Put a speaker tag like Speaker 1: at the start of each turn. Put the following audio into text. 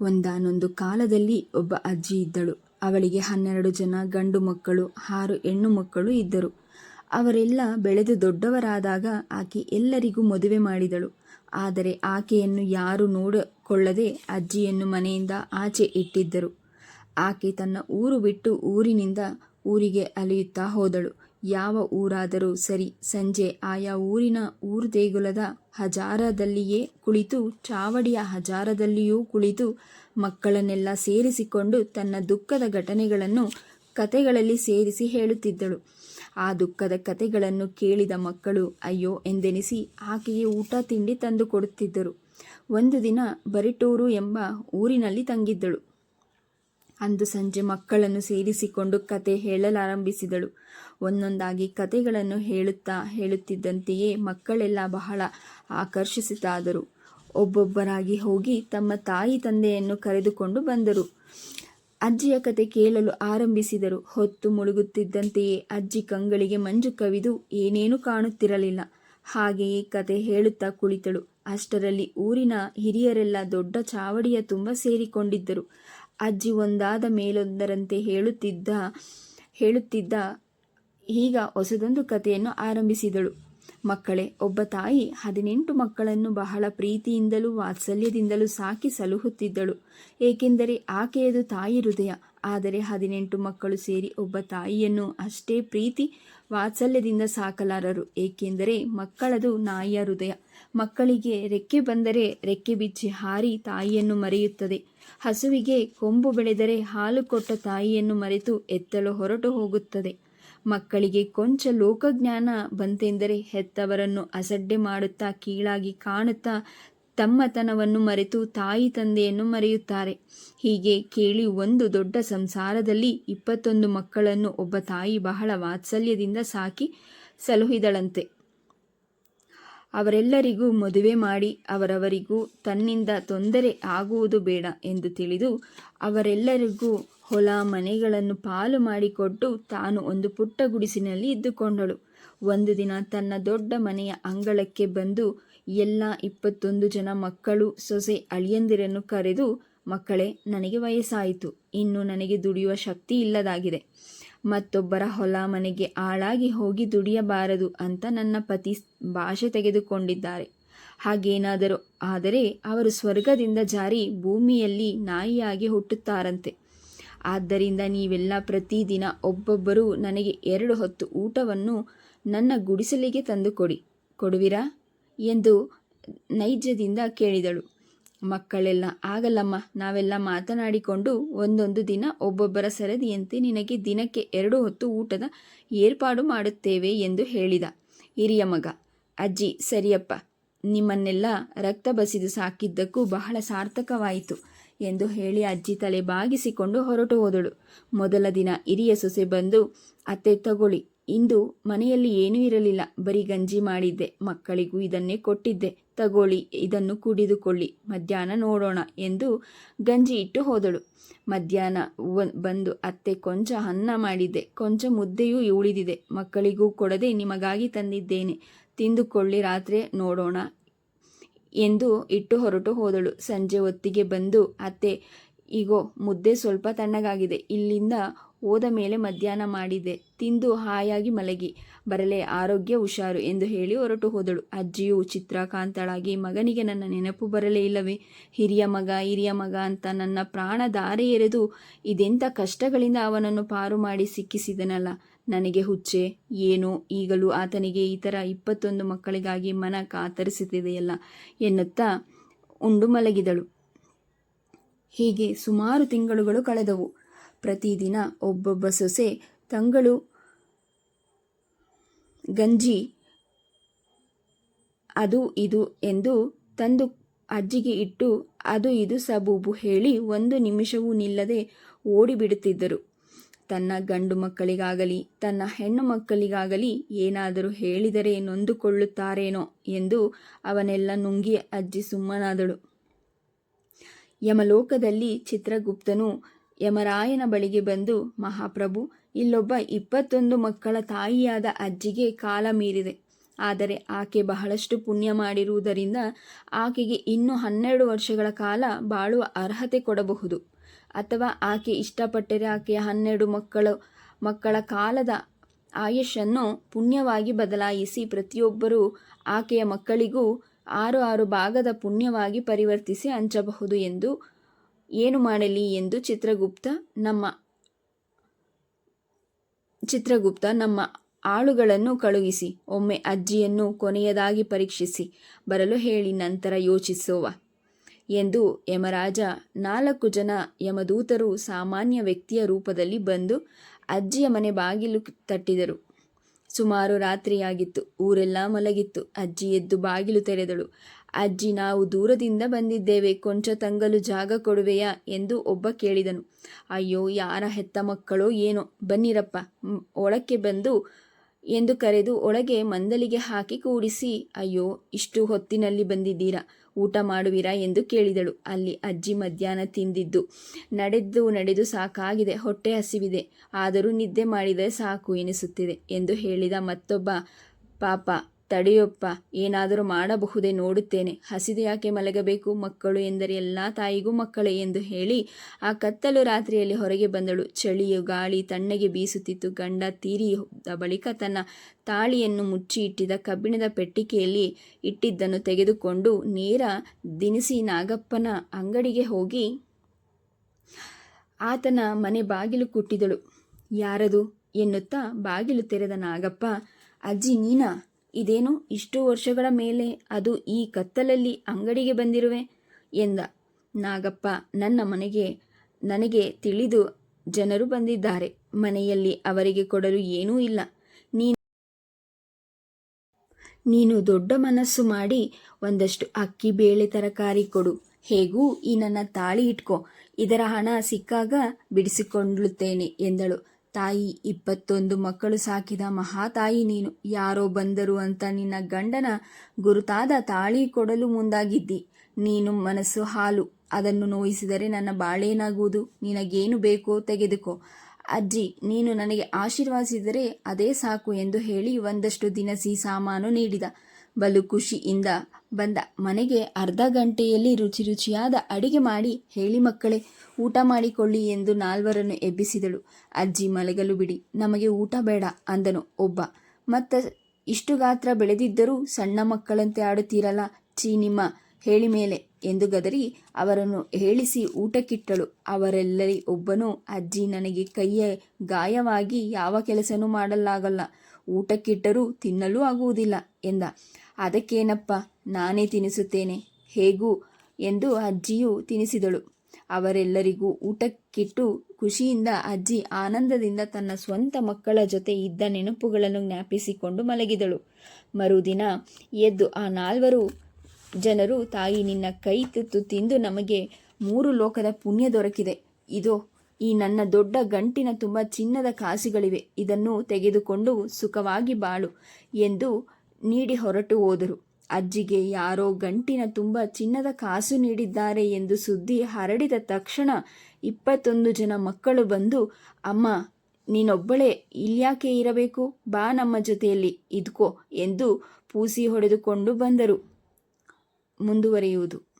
Speaker 1: ಒಂದಾನೊಂದು ಕಾಲದಲ್ಲಿ ಒಬ್ಬ ಅಜ್ಜಿ ಇದ್ದಳು. ಅವಳಿಗೆ ಹನ್ನೆರಡು ಜನ ಗಂಡು ಮಕ್ಕಳು, ಆರು ಹೆಣ್ಣು ಮಕ್ಕಳು ಇದ್ದರು. ಅವರೆಲ್ಲ ಬೆಳೆದು ದೊಡ್ಡವರಾದಾಗ ಆಕೆ ಎಲ್ಲರಿಗೂ ಮದುವೆ ಮಾಡಿದಳು. ಆದರೆ ಆಕೆಯನ್ನು ಯಾರು ನೋಡಿಕೊಳ್ಳದೆ ಅಜ್ಜಿಯನ್ನು ಮನೆಯಿಂದ ಆಚೆ ಇಟ್ಟಿದ್ದರು. ಆಕೆ ತನ್ನ ಊರು ಬಿಟ್ಟು ಊರಿನಿಂದ ಊರಿಗೆ ಅಲೆಯುತ್ತಾ ಹೋದಳು. ಯಾವ ಊರಾದರೂ ಸರಿ ಸಂಜೆ ಆಯಾ ಊರಿನ ಊರು ದೇಗುಲದ ಹಜಾರದಲ್ಲಿಯೇ ಕುಳಿತು, ಚಾವಡಿಯ ಹಜಾರದಲ್ಲಿಯೂ ಕುಳಿತು ಮಕ್ಕಳನ್ನೆಲ್ಲ ಸೇರಿಸಿಕೊಂಡು ತನ್ನ ದುಃಖದ ಘಟನೆಗಳನ್ನು ಕತೆಗಳಲ್ಲಿ ಸೇರಿಸಿ ಹೇಳುತ್ತಿದ್ದಳು. ಆ ದುಃಖದ ಕತೆಗಳನ್ನು ಕೇಳಿದ ಮಕ್ಕಳು, ಅಯ್ಯೋ ಎಂದೆನಿಸಿ ಆಕೆಗೆ ಊಟ ತಿಂಡಿ ತಂದು ಕೊಡುತ್ತಿದ್ದರು. ಒಂದು ದಿನ ಬರಿಟೂರು ಎಂಬ ಊರಿನಲ್ಲಿ ತಂಗಿದ್ದಳು. ಅಂದು ಸಂಜೆ ಮಕ್ಕಳನ್ನು ಸೇರಿಸಿಕೊಂಡು ಕತೆ ಹೇಳಲಾರಂಭಿಸಿದಳು. ಒಂದೊಂದಾಗಿ ಕತೆಗಳನ್ನು ಹೇಳುತ್ತಾ ಹೇಳುತ್ತಿದ್ದಂತೆಯೇ ಮಕ್ಕಳೆಲ್ಲ ಬಹಳ ಆಕರ್ಷಿಸಿತಾದರು ಒಬ್ಬೊಬ್ಬರಾಗಿ ಹೋಗಿ ತಮ್ಮ ತಾಯಿ ತಂದೆಯನ್ನು ಕರೆದುಕೊಂಡು ಬಂದರು. ಅಜ್ಜಿಯ ಕತೆ ಕೇಳಲು ಆರಂಭಿಸಿದರು. ಹೊತ್ತು ಮುಳುಗುತ್ತಿದ್ದಂತೆಯೇ ಅಜ್ಜಿ ಕಂಗಳಿಗೆ ಮಂಜು ಕವಿದು ಏನೇನೂ ಕಾಣುತ್ತಿರಲಿಲ್ಲ. ಹಾಗೆಯೇ ಕತೆ ಹೇಳುತ್ತಾ ಕುಳಿತಳು. ಅಷ್ಟರಲ್ಲಿ ಊರಿನ ಹಿರಿಯರೆಲ್ಲ ದೊಡ್ಡ ಚಾವಡಿಯ ತುಂಬ ಸೇರಿಕೊಂಡಿದ್ದರು. ಅಜ್ಜಿ ಒಂದಾದ ಮೇಲೊಂದರಂತೆ ಹೇಳುತ್ತಿದ್ದ ಹೇಳುತ್ತಿದ್ದ, ಈಗ ಹೊಸದೊಂದು ಕಥೆಯನ್ನು ಆರಂಭಿಸಿದಳು. ಮಕ್ಕಳೇ, ಒಬ್ಬ ತಾಯಿ ಹದಿನೆಂಟು ಮಕ್ಕಳನ್ನು ಬಹಳ ಪ್ರೀತಿಯಿಂದಲೂ ವಾತ್ಸಲ್ಯದಿಂದಲೂ ಸಾಕಿ ಸಲಹುತ್ತಿದ್ದಳು. ಏಕೆಂದರೆ ಆಕೆಯದು ತಾಯಿ ಹೃದಯ ಆದರೆ ಹದಿನೆಂಟು ಮಕ್ಕಳು ಸೇರಿ ಒಬ್ಬ ತಾಯಿಯನ್ನು ಅಷ್ಟೇ ಪ್ರೀತಿ ವಾತ್ಸಲ್ಯದಿಂದ ಸಾಕಲಾರರು. ಏಕೆಂದರೆ ಮಕ್ಕಳದು ನಾಯಿಯ ಹೃದಯ. ಮಕ್ಕಳಿಗೆ ರೆಕ್ಕೆ ಬಂದರೆ ರೆಕ್ಕೆ ಬಿಚ್ಚಿ ಹಾರಿ ತಾಯಿಯನ್ನು ಮರೆಯುತ್ತದೆ. ಹಸುವಿಗೆ ಕೊಂಬು ಬೆಳೆದರೆ ಹಾಲು ಕೊಟ್ಟ ತಾಯಿಯನ್ನು ಮರೆತು ಎತ್ತಲು ಹೊರಟು ಹೋಗುತ್ತದೆ. ಮಕ್ಕಳಿಗೆ ಕೊಂಚ ಲೋಕಜ್ಞಾನ ಬಂತೆಂದರೆ ಹೆತ್ತವರನ್ನು ಅಸಡ್ಡೆ ಮಾಡುತ್ತಾ ಕೀಳಾಗಿ ಕಾಣುತ್ತಾ ತಮ್ಮತನವನ್ನು ಮರೆತು ತಾಯಿ ತಂದೆಯನ್ನು ಮರೆಯುತ್ತಾರೆ. ಹೀಗೆ ಕೇಳಿ ಒಂದು ದೊಡ್ಡ ಸಂಸಾರದಲ್ಲಿ ಇಪ್ಪತ್ತೊಂದು ಮಕ್ಕಳನ್ನು ಒಬ್ಬ ತಾಯಿ ಬಹಳ ವಾತ್ಸಲ್ಯದಿಂದ ಸಾಕಿ ಸಲುಹಿದಳಂತೆ. ಅವರೆಲ್ಲರಿಗೂ ಮದುವೆ ಮಾಡಿ ಅವರವರಿಗೂ ತನ್ನಿಂದ ತೊಂದರೆ ಆಗುವುದು ಬೇಡ ಎಂದು ತಿಳಿದು ಅವರೆಲ್ಲರಿಗೂ ಹೊಲ ಮನೆಗಳನ್ನು ಪಾಲು ಮಾಡಿಕೊಟ್ಟು ತಾನು ಒಂದು ಪುಟ್ಟ ಗುಡಿಸಿನಲ್ಲಿ ಇದ್ದುಕೊಂಡಳು. ಒಂದು ದಿನ ತನ್ನ ದೊಡ್ಡ ಮನೆಯ ಅಂಗಳಕ್ಕೆ ಬಂದು ಎಲ್ಲ ಇಪ್ಪತ್ತೊಂದು ಜನ ಮಕ್ಕಳು ಸೊಸೆ ಅಳಿಯಂದಿರನ್ನು ಕರೆದು, ಮಕ್ಕಳೇ, ನನಗೆ ವಯಸ್ಸಾಯಿತು. ಇನ್ನು ನನಗೆ ದುಡಿಯುವ ಶಕ್ತಿ ಇಲ್ಲದಾಗಿದೆ. ಮತ್ತೊಬ್ಬರ ಹೊಲ ಮನೆಗೆ ಆಳಾಗಿ ಹೋಗಿ ದುಡಿಯಬಾರದು ಅಂತ ನನ್ನ ಪತಿ ಭಾಷೆ ತೆಗೆದುಕೊಂಡಿದ್ದಾರೆ. ಹಾಗೇನಾದರೂ ಆದರೆ ಅವರು ಸ್ವರ್ಗದಿಂದ ಜಾರಿ ಭೂಮಿಯಲ್ಲಿ ನಾಯಿಯಾಗಿ ಹುಟ್ಟುತ್ತಾರಂತೆ. ಆದ್ದರಿಂದ ನೀವೆಲ್ಲ ಪ್ರತಿದಿನ ಒಬ್ಬೊಬ್ಬರು ನನಗೆ ಎರಡು ಹೊತ್ತು ಊಟವನ್ನು ನನ್ನ ಗುಡಿಸಲಿಗೆ ತಂದು ಕೊಡಿ ಕೊಡುವಿರಾ? ಎಂದು ನೈಜದಿಂದ ಕೇಳಿದಳು. ಮಕ್ಕಳೆಲ್ಲ, ಆಗಲ್ಲಮ್ಮ, ನಾವೆಲ್ಲ ಮಾತನಾಡಿಕೊಂಡು ಒಂದೊಂದು ದಿನ ಒಬ್ಬೊಬ್ಬರ ಸರದಿಯಂತೆ ನಿನಗೆ ದಿನಕ್ಕೆ ಎರಡು ಹೊತ್ತು ಊಟದ ಏರ್ಪಾಡು ಮಾಡುತ್ತೇವೆ ಎಂದು ಹೇಳಿದ. ಹಿರಿಯ ಮಗ, ಅಜ್ಜಿ, ಸರಿಯಪ್ಪ, ನಿಮ್ಮನ್ನೆಲ್ಲ ರಕ್ತ ಬಸಿದು ಸಾಕಿದ್ದಕ್ಕೂ ಬಹಳ ಸಾರ್ಥಕವಾಯಿತು ಎಂದು ಹೇಳಿ ಅಜ್ಜಿ ತಲೆ ಬಾಗಿಸಿಕೊಂಡು ಹೊರಟು ಹೋದಳು. ಮೊದಲ ದಿನ ಹಿರಿಯ ಸೊಸೆ ಬಂದು, ಅತ್ತೆ, ತಗೊಳ್ಳಿ ಇಂದು ಮನೆಯಲ್ಲಿ ಏನೂ ಇರಲಿಲ್ಲ. ಬರೀ ಗಂಜಿ ಮಾಡಿದ್ದೆ. ಮಕ್ಕಳಿಗೂ ಇದನ್ನೇ ಕೊಟ್ಟಿದ್ದೆ. ತಗೊಳ್ಳಿ, ಇದನ್ನು ಕುಡಿದುಕೊಳ್ಳಿ. ಮಧ್ಯಾಹ್ನ ನೋಡೋಣ ಎಂದು ಗಂಜಿ ಇಟ್ಟು ಹೋದಳು. ಮಧ್ಯಾಹ್ನ ಬಂದು ಅತ್ತೆ ಕೊಂಚ ಅನ್ನ ಮಾಡಿದ್ದೆ. ಕೊಂಚ ಮುದ್ದೆಯೂ ಉಳಿದಿದೆ. ಮಕ್ಕಳಿಗೂ ಕೊಡದೆ ನಿಮಗಾಗಿ ತಂದಿದ್ದೇನೆ. ತಿಂದುಕೊಳ್ಳಿ, ರಾತ್ರಿ ನೋಡೋಣ ಎಂದು ಇಟ್ಟು ಹೊರಟು ಹೋದಳು. ಸಂಜೆ ಹೊತ್ತಿಗೆ ಬಂದು ಅತ್ತೆ ಈಗೋ ಮುದ್ದೆ ಸ್ವಲ್ಪ ತಣ್ಣಗಾಗಿದೆ. ಇಲ್ಲಿಂದ ಹೋದ ಮೇಲೆ ಮಧ್ಯಾಹ್ನ ಮಾಡಿದೆ. ತಿಂದು ಹಾಯಾಗಿ ಮಲಗಿ. ಬರಲೇ, ಆರೋಗ್ಯ ಹುಷಾರು ಎಂದು ಹೇಳಿ ಹೊರಟು ಹೋದಳು. ಅಜ್ಜಿಯು ಚಿತ್ರಕಾಂತಳಾಗಿ, ಮಗನಿಗೆ ನನ್ನ ನೆನಪು ಬರಲೇ ಇಲ್ಲವೇ? ಹಿರಿಯ ಮಗ ಹಿರಿಯ ಮಗ ಅಂತ ನನ್ನ ಪ್ರಾಣ ದಾರೆ ಎರೆದು ಇದೆಂಥ ಕಷ್ಟಗಳಿಂದ ಅವನನ್ನು ಪಾರು ಮಾಡಿ ಸಿಕ್ಕಿಸಿದನಲ್ಲ. ನನಗೆ ಹುಚ್ಚೆ, ಏನು, ಈಗಲೂ ಆತನಿಗೆ ಈ ಥರ ಇಪ್ಪತ್ತೊಂದು ಮಕ್ಕಳಿಗಾಗಿ ಮನ ಕಾತರಿಸುತ್ತಿದೆಯಲ್ಲ ಎನ್ನುತ್ತಾ ಉಂಡು ಮಲಗಿದಳು. ಹೀಗೆ ಸುಮಾರು ತಿಂಗಳುಗಳು ಕಳೆದವು. ಪ್ರತಿದಿನ ಒಬ್ಬೊಬ್ಬ ಸೊಸೆ, ತಂಗಳು, ಗಂಜಿ, ಅದು ಇದು ಎಂದು ತಂದು ಅಜ್ಜಿಗೆ ಇಟ್ಟು, ಅದು ಇದು ಸಬೂಬು ಹೇಳಿ ಒಂದು ನಿಮಿಷವೂ ನಿಲ್ಲದೆ ಓಡಿಬಿಡುತ್ತಿದ್ದರು. ತನ್ನ ಗಂಡು ಮಕ್ಕಳಿಗಾಗಲಿ, ತನ್ನ ಹೆಣ್ಣು ಮಕ್ಕಳಿಗಾಗಲಿ ಏನಾದರೂ ಹೇಳಿದರೆ ನೊಂದುಕೊಳ್ಳುತ್ತಾರೇನೋ ಎಂದು ಅವನೆಲ್ಲ ನುಂಗಿ ಅಜ್ಜಿ ಸುಮ್ಮನಾದಳು. ಯಮಲೋಕದಲ್ಲಿ ಚಿತ್ರಗುಪ್ತನು ಯಮರಾಯನ ಬಳಿಗೆ ಬಂದು, ಮಹಾಪ್ರಭು, ಇಲ್ಲೊಬ್ಬ ಇಪ್ಪತ್ತೊಂದು ಮಕ್ಕಳ ತಾಯಿಯಾದ ಅಜ್ಜಿಗೆ ಕಾಲ ಮೀರಿದೆ. ಆದರೆ ಆಕೆ ಬಹಳಷ್ಟು ಪುಣ್ಯ ಮಾಡಿರುವುದರಿಂದ ಆಕೆಗೆ ಇನ್ನೂ ಹನ್ನೆರಡು ವರ್ಷಗಳ ಕಾಲ ಬಾಳುವ ಅರ್ಹತೆ ಕೊಡಬಹುದು. ಅಥವಾ ಆಕೆ ಇಷ್ಟಪಟ್ಟರೆ ಆಕೆಯ ಹನ್ನೆರಡು ಮಕ್ಕಳು, ಮಕ್ಕಳ ಕಾಲದ ಆಯುಷನ್ನು ಪುಣ್ಯವಾಗಿ ಬದಲಾಯಿಸಿ ಪ್ರತಿಯೊಬ್ಬರೂ ಆಕೆಯ ಮಕ್ಕಳಿಗೂ ಆರು ಆರು ಭಾಗದ ಪುಣ್ಯವಾಗಿ ಪರಿವರ್ತಿಸಿ ಹಂಚಬಹುದು ಎಂದು ಏನು ಮಾಡಲಿ ಎಂದು ಚಿತ್ರಗುಪ್ತ ನಮ್ಮ ಚಿತ್ರಗುಪ್ತ ನಮ್ಮ ಆಳುಗಳನ್ನು ಕಳುಹಿಸಿ, ಒಮ್ಮೆ ಅಜ್ಜಿಯನ್ನು ಕೊನೆಯದಾಗಿ ಪರೀಕ್ಷಿಸಿ, ಬರಲು ಹೇಳಿ ನಂತರ ಯೋಚಿಸುವ ಎಂದು ಯಮರಾಜ ನಾಲ್ಕು ಜನ ಯಮದೂತರು ಸಾಮಾನ್ಯ ವ್ಯಕ್ತಿಯ ರೂಪದಲ್ಲಿ ಬಂದು ಅಜ್ಜಿಯ ಮನೆ ಬಾಗಿಲು ತಟ್ಟಿದರು. ಸುಮಾರು ರಾತ್ರಿಯಾಗಿತ್ತು. ಊರೆಲ್ಲ ಮಲಗಿತ್ತು. ಅಜ್ಜಿ ಎದ್ದು ಬಾಗಿಲು ತೆರೆದಳು. ಅಜ್ಜಿ, ನಾವು ದೂರದಿಂದ ಬಂದಿದ್ದೇವೆ. ಕೊಂಚ ತಂಗಲು ಜಾಗ ಕೊಡುವೆಯಾ ಎಂದು ಒಬ್ಬ ಕೇಳಿದನು. ಅಯ್ಯೋ, ಯಾರ ಹೆತ್ತ ಮಕ್ಕಳೋ ಏನೋ. ಬನ್ನಿರಪ್ಪ. ಒಳಕ್ಕೆ ಬಂದು ಎಂದು ಕರೆದು ಒಳಗೆ ಮಂದಲಿಗೆ ಹಾಕಿ ಕೂಡಿಸಿ, ಅಯ್ಯೋ, ಇಷ್ಟು ಹೊತ್ತಿನಲ್ಲಿ ಬಂದಿದ್ದೀರಾ? ಊಟ ಮಾಡುವಿರಾ ಎಂದು ಕೇಳಿದಳು. ಅಲ್ಲಿ ಅಜ್ಜಿ ಮಧ್ಯಾಹ್ನ ತಿಂದಿದ್ದು. ನಡೆದು ನಡೆದು ಸಾಕಾಗಿದೆ. ಹೊಟ್ಟೆ ಹಸಿವಿದೆ. ಆದರೂ ನಿದ್ದೆ ಮಾಡಿದರೆ ಸಾಕು ಎನಿಸುತ್ತಿದೆ ಎಂದು ಹೇಳಿದ ಮತ್ತೊಬ್ಬ ಪಾಪ ತಡೆಯೊಪ್ಪ, ಏನಾದರೂ ಮಾಡಬಹುದೇ ನೋಡುತ್ತೇನೆ. ಹಸಿದು ಯಾಕೆ ಮಲಗಬೇಕು? ಮಕ್ಕಳು ಎಂದರೆ ಎಲ್ಲ ತಾಯಿಗೂ ಮಕ್ಕಳೇ ಎಂದು ಹೇಳಿ ಆ ಕತ್ತಲು ರಾತ್ರಿಯಲ್ಲಿ ಹೊರಗೆ ಬಂದಳು. ಚಳಿಯು ಗಾಳಿ ತಣ್ಣಗೆ ಬೀಸುತ್ತಿತ್ತು. ಗಂಡ ತೀರಿ ಬಳಿಕ ತನ್ನ ತಾಳಿಯನ್ನು ಮುಚ್ಚಿ ಇಟ್ಟಿದ್ದ ಕಬ್ಬಿಣದ ಪೆಟ್ಟಿಗೆಯಲ್ಲಿ ಇಟ್ಟಿದ್ದನ್ನು ತೆಗೆದುಕೊಂಡು ನೇರ ದಿನಸಿ ನಾಗಪ್ಪನ ಅಂಗಡಿಗೆ ಹೋಗಿ ಆತನ ಮನೆ ಬಾಗಿಲು ಕುಟ್ಟಿದಳು. ಯಾರದು? ಎನ್ನುತ್ತಾ ಬಾಗಿಲು ತೆರೆದ ನಾಗಪ್ಪ, ಅಜ್ಜಿ ನೀನಾ? ಇದೇನು ಇಷ್ಟು ವರ್ಷಗಳ ಮೇಲೆ ಅದು ಈ ಕತ್ತಲಲ್ಲಿ ಅಂಗಡಿಗೆ ಬಂದಿರುವೆ ಎಂದ. ನಾಗಪ್ಪ ನನ್ನ ಮನೆಗೆ, ನನಗೆ ತಿಳಿದು ಜನರು ಬಂದಿದ್ದಾರೆ. ಮನೆಯಲ್ಲಿ ಅವರಿಗೆ ಕೊಡಲು ಏನೂ ಇಲ್ಲ. ನೀನು ನೀನು ದೊಡ್ಡ ಮನಸ್ಸು ಮಾಡಿ ಒಂದಷ್ಟು ಅಕ್ಕಿ ಬೇಳೆ ತರಕಾರಿ ಕೊಡು. ಹೇಗೂ ಈ ನನ್ನ ತಾಳಿ ಇಟ್ಕೋ. ಇದರ ಹಣ ಸಿಕ್ಕಾಗ ಬಿಡಿಸಿಕೊಳ್ಳುತ್ತೇನೆ ಎಂದಳು. ತಾಯಿ ಇಪ್ಪತ್ತೊಂದು ಮಕ್ಕಳು ಸಾಕಿದ ಮಹಾತಾಯಿ ನೀನು. ಯಾರೋ ಬಂದರು ಅಂತ ನಿನ್ನ ಗಂಡನ ಗುರುತಾದ ತಾಳಿ ಕೊಡಲು ಮುಂದಾಗಿದ್ದಿ. ನೀನು ಮನಸ್ಸು ಹಾಲು. ಅದನ್ನು ನೋಯಿಸಿದರೆ ನನ್ನ ಬಾಳೇನಾಗುವುದು? ನಿನಗೇನು ಬೇಕೋ ತೆಗೆದುಕೋ. ಅಜ್ಜಿ, ನೀನು ನನಗೆ ಆಶೀರ್ವಾದಿಸಿದರೆ ಅದೇ ಸಾಕು ಎಂದು ಹೇಳಿ ಒಂದಷ್ಟು ದಿನಸಿ ಸಾಮಾನು ನೀಡಿದ. ಬಲು ಖುಷಿಯಿಂದ ಬಂದ ಮನೆಗೆ ಅರ್ಧ ಗಂಟೆಯಲ್ಲಿ ರುಚಿ ರುಚಿಯಾದ ಅಡಿಗೆ ಮಾಡಿ ಹೇಳಿ ಮಕ್ಕಳೇ, ಊಟ ಮಾಡಿಕೊಳ್ಳಿ ಎಂದು ನಾಲ್ವರನ್ನು ಎಬ್ಬಿಸಿದಳು. ಅಜ್ಜಿ ಮಲಗಲು ಬಿಡಿ, ನಮಗೆ ಊಟ ಬೇಡ ಅಂದನು ಒಬ್ಬ. ಮತ್ತ ಇಷ್ಟು ಗಾತ್ರ ಬೆಳೆದಿದ್ದರೂ ಸಣ್ಣ ಮಕ್ಕಳಂತೆ ಆಡುತ್ತೀರಲ್ಲ ಚೀ ನಿಮ್ಮ ಹೇಳಿ ಮೇಲೆ ಎಂದು ಗದರಿ ಅವರನ್ನು ಹೇಳಿಸಿ ಊಟಕ್ಕಿಟ್ಟಳು. ಅವರೆಲ್ಲರಿ ಒಬ್ಬನು, ಅಜ್ಜಿ ನನಗೆ ಕೈಯ ಗಾಯವಾಗಿ ಯಾವ ಕೆಲಸನೂ ಮಾಡಲಾಗಲ್ಲ, ಊಟಕ್ಕಿಟ್ಟರೂ ತಿನ್ನಲೂ ಆಗುವುದಿಲ್ಲ ಎಂದ. ಅದಕ್ಕೇನಪ್ಪ? ನಾನೇ ತಿನಿಸುತ್ತೇನೆ. ಹೇಗೂ? ಎಂದು ಅಜ್ಜಿಯು ತಿನಿಸಿದಳು. ಅವರೆಲ್ಲರಿಗೂ ಊಟಕ್ಕಿಟ್ಟು ಖುಷಿಯಿಂದ ಅಜ್ಜಿ ಆನಂದದಿಂದ ತನ್ನ ಸ್ವಂತ ಮಕ್ಕಳ ಜೊತೆ ಇದ್ದ ನೆನಪುಗಳನ್ನು ಜ್ಞಾಪಿಸಿಕೊಂಡು ಮಲಗಿದಳು. ಮರುದಿನ ಎದ್ದು ಆ ನಾಲ್ವರು ಜನರು, ತಾಯಿ ನಿನ್ನ ಕೈ ತುತ್ತು ತಿಂದು ನಮಗೆ ಮೂರು ಲೋಕದ ಪುಣ್ಯ ದೊರಕಿದೆ. ಇದು ಈ ನನ್ನ ದೊಡ್ಡ ಗಂಟಿನ ತುಂಬ ಚಿನ್ನದ ಕಾಸುಗಳಿವೆ. ಇದನ್ನು ತೆಗೆದುಕೊಂಡು ಸುಖವಾಗಿ ಬಾಳು ಎಂದು ನೀಡಿ ಹೊರಟು ಹೋದರು. ಅಜ್ಜಿಗೆ ಯಾರೋ ಗಂಟಿನ ತುಂಬ ಚಿನ್ನದ ಕಾಸು ನೀಡಿದ್ದಾರೆ ಎಂದು ಸುದ್ದಿ ಹರಡಿದ ತಕ್ಷಣ ಇಪ್ಪತ್ತೊಂದು ಜನ ಮಕ್ಕಳು ಬಂದು, ಅಮ್ಮ, ನೀನೊಬ್ಬಳೇ, ಇಲ್ಯಾಕೆ ಇರಬೇಕು? ಬಾ ನಮ್ಮ ಜೊತೆಯಲ್ಲಿ, ಇದ್ಕೋ ಎಂದು ಪೂಸಿ ಹೊಡೆದುಕೊಂಡು ಬಂದರು. ಮುಂದುವರಿಯುವುದು.